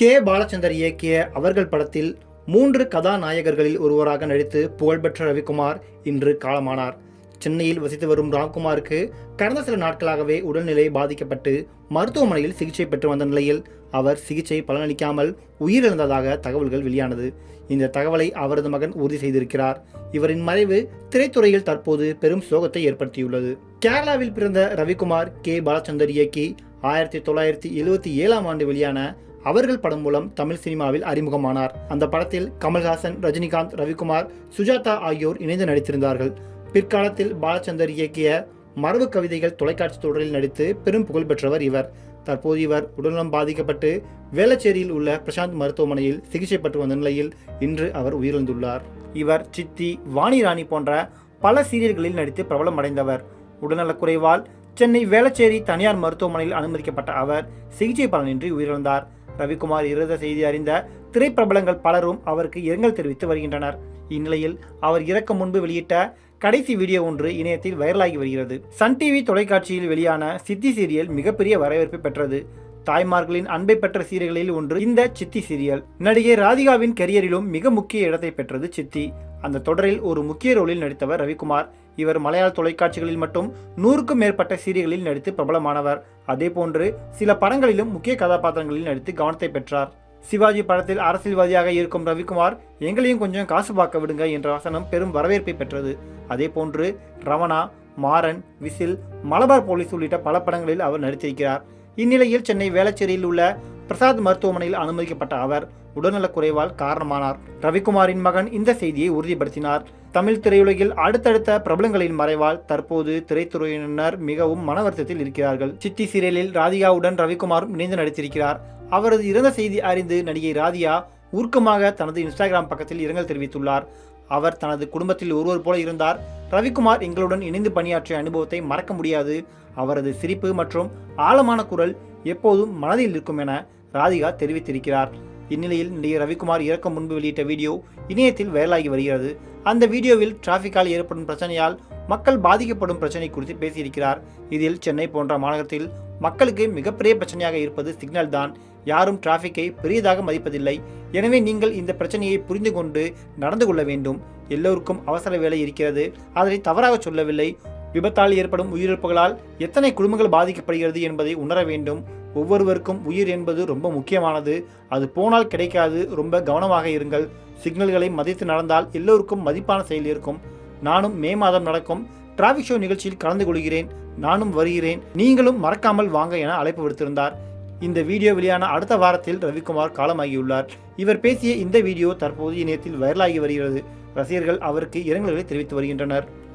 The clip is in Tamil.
கே பாலச்சந்தர் இயக்கிய அவர்கள் படத்தில் மூன்று கதாநாயகர்களில் ஒருவராக நடித்து புகழ்பெற்ற ரவிக்குமார் இன்று காலமானார். சென்னையில் வசித்து வரும் ராம்குமாருக்கு கடந்த சில நாட்களாகவே உடல்நிலை பாதிக்கப்பட்டு மருத்துவமனையில் சிகிச்சை பெற்று வந்த நிலையில் அவர் சிகிச்சை பலனளிக்காமல் உயிரிழந்ததாக தகவல்கள் வெளியானது. இந்த தகவலை அவரது மகன் உறுதி செய்திருக்கிறார். இவரின் மறைவு திரைத்துறையில் தற்போது பெரும் சோகத்தை ஏற்படுத்தியுள்ளது. கேரளாவில் பிறந்த ரவிக்குமார் கே பாலச்சந்தர் இயக்கி ஆயிரத்தி தொள்ளாயிரத்தி எழுவத்தி ஏழாம் ஆண்டு வெளியான அவர்கள் படம் மூலம் தமிழ் சினிமாவில் அறிமுகமானார். அந்த படத்தில் கமல்ஹாசன் ரஜினிகாந்த் ரவிக்குமார் சுஜாதா ஆகியோர் இணைந்து நடித்திருந்தார்கள். பிற்காலத்தில் பாலச்சந்தர் இயக்கிய மரபு கவிதைகள் தொலைக்காட்சி தொடரில் நடித்து பெரும் புகழ் பெற்றவர் இவர். தற்போது இவர் உடல்நலம் பாதிக்கப்பட்டு வேளச்சேரியில் உள்ள பிரசாந்த் மருத்துவமனையில் சிகிச்சை பெற்று வந்த நிலையில் இன்று அவர் உயிரிழந்துள்ளார். இவர் சித்தி வாணி ராணி போன்ற பல சீரியல்களில் நடித்து பிரபலமடைந்தவர். உடல்நலக்குறைவால் சென்னை வேளச்சேரி தனியார் மருத்துவமனையில் அனுமதிக்கப்பட்ட அவர் சிகிச்சை பலனின்றி உயிரிழந்தார். ரவிக்குமார் இறந்த செய்தி அறிந்த திரைப்பிரபலங்கள் பலரும் அவருக்கு இரங்கல் தெரிவித்து வருகின்றனர். இந்நிலையில் அவர் இறக்க முன்பு வெளியிட்ட கடைசி வீடியோ ஒன்று இணையத்தில் வைரலாகி வருகிறது. சன் டிவி தொலைக்காட்சியில் வெளியான சித்தி சீரியல் மிகப்பெரிய வரவேற்பை பெற்றது. தாய்மார்களின் அன்பை பெற்ற சீரியல்களில் ஒன்று இந்த சித்தி சீரியல். நடிகை ராதிகாவின் கெரியரிலும் மிக முக்கிய இடத்தை பெற்றது சித்தி. அந்த தொடரில் ஒரு முக்கிய ரோலில் நடித்தவர் ரவிக்குமார். இவர் மலையாள தொலைக்காட்சிகளில் மட்டும் நூறுக்கும் மேற்பட்ட சீரியல்களில் நடித்து பிரபலமானவர். அதேபோன்று சில படங்களிலும் முக்கிய கதாபாத்திரங்களில் நடித்து கவனத்தை பெற்றார். சிவாஜி படத்தில் அரசியல்வாதியாக இருக்கும் ரவிக்குமார் எங்களையும் கொஞ்சம் காசு பார்க்க விடுங்க என்ற வசனம் பெரும் வரவேற்பை பெற்றது. அதேபோன்று ரவணா மாறன் விசில் மலபார் போலீஸ் உள்ளிட்ட பல படங்களில் அவர் நடித்திருக்கிறார். இந்நிலையில் சென்னை வேளச்சேரியில் உள்ள பிரசாத் மருத்துவமனையில் அனுமதிக்கப்பட்ட அவர் உடல்நலக்குறைவால் காரணமானார். ரவிக்குமாரின் மகன் இந்த செய்தியை உறுதிப்படுத்தினார். தமிழ் திரையுலகில் அடுத்தடுத்த பிரபலங்களின் மறைவால் தற்போது திரைத்துறையினர் மிகவும் மன வருத்தத்தில் இருக்கிறார்கள். சித்தி சீரியலில் ராதிகாவுடன் ரவிக்குமாரும் இணைந்து நடித்திருக்கிறார். அவரது இறந்த செய்தி அறிந்து நடிகை ராதியா ஊர்க்கமாக தனது இன்ஸ்டாகிராம் பக்கத்தில் இரங்கல் தெரிவித்துள்ளார். அவர் தனது குடும்பத்தில் ஒருவர் போல இருந்தார். ரவிக்குமார் எங்களுடன் இணைந்து பணியாற்றிய அனுபவத்தை மறக்க முடியாது. அவரது சிரிப்பு மற்றும் ஆழமான குரல் எப்போதும் மனதில் இருக்கும் என ராதிகா தெரிவித்திருக்கிறார். இந்நிலையில் நடிகர் ரவிக்குமார் இறக்கும் முன்பு வெளியிட்ட வீடியோ இணையத்தில் வைரலாகி வருகிறது. அந்த வீடியோவில் டிராஃபிக்கால் ஏற்படும் பிரச்சனையால் மக்கள் பாதிக்கப்படும் பிரச்சனை குறித்து பேசியிருக்கிறார். இதில் சென்னை போன்ற மாநகரத்தில் மக்களுக்கு மிகப்பெரிய பிரச்சனையாக இருப்பது சிக்னல் தான். யாரும் டிராஃபிக்கை பெரியதாக மதிப்பதில்லை. எனவே நீங்கள் இந்த பிரச்சனையை புரிந்து கொண்டு நடந்து கொள்ள வேண்டும். எல்லோருக்கும் அவசர வேலை இருக்கிறது. அதனை தவறாக சொல்லவில்லை. விபத்தால் ஏற்படும் உயிரிழப்புகளால் எத்தனை குடும்பங்கள் பாதிக்கப்படுகிறது என்பதை உணர வேண்டும். ஒவ்வொருவருக்கும் உயிர் என்பது ரொம்ப முக்கியமானது. அது போனால் கிடைக்காது. ரொம்ப கவனமாக இருங்கள். சிக்னல்களை மதித்து நடந்தால் எல்லோருக்கும் மதிப்பான செயல் இருக்கும். நானும் மே மாதம் நடக்கும் டிராஃபிக் ஷோ நிகழ்ச்சியில் கலந்து கொள்கிறேன். நானும் வருகிறேன். நீங்களும் மறக்காமல் வாங்க என அழைப்பு விடுத்திருந்தார். இந்த வீடியோ வெளியான அடுத்த வாரத்தில் ரவிக்குமார் காலமாகியுள்ளார். இவர் பேசிய இந்த வீடியோ தற்போது இணையத்தில் வைரலாகி வருகிறது. ரசிகர்கள் அவருக்கு இரங்கல்களை தெரிவித்து வருகின்றனர்.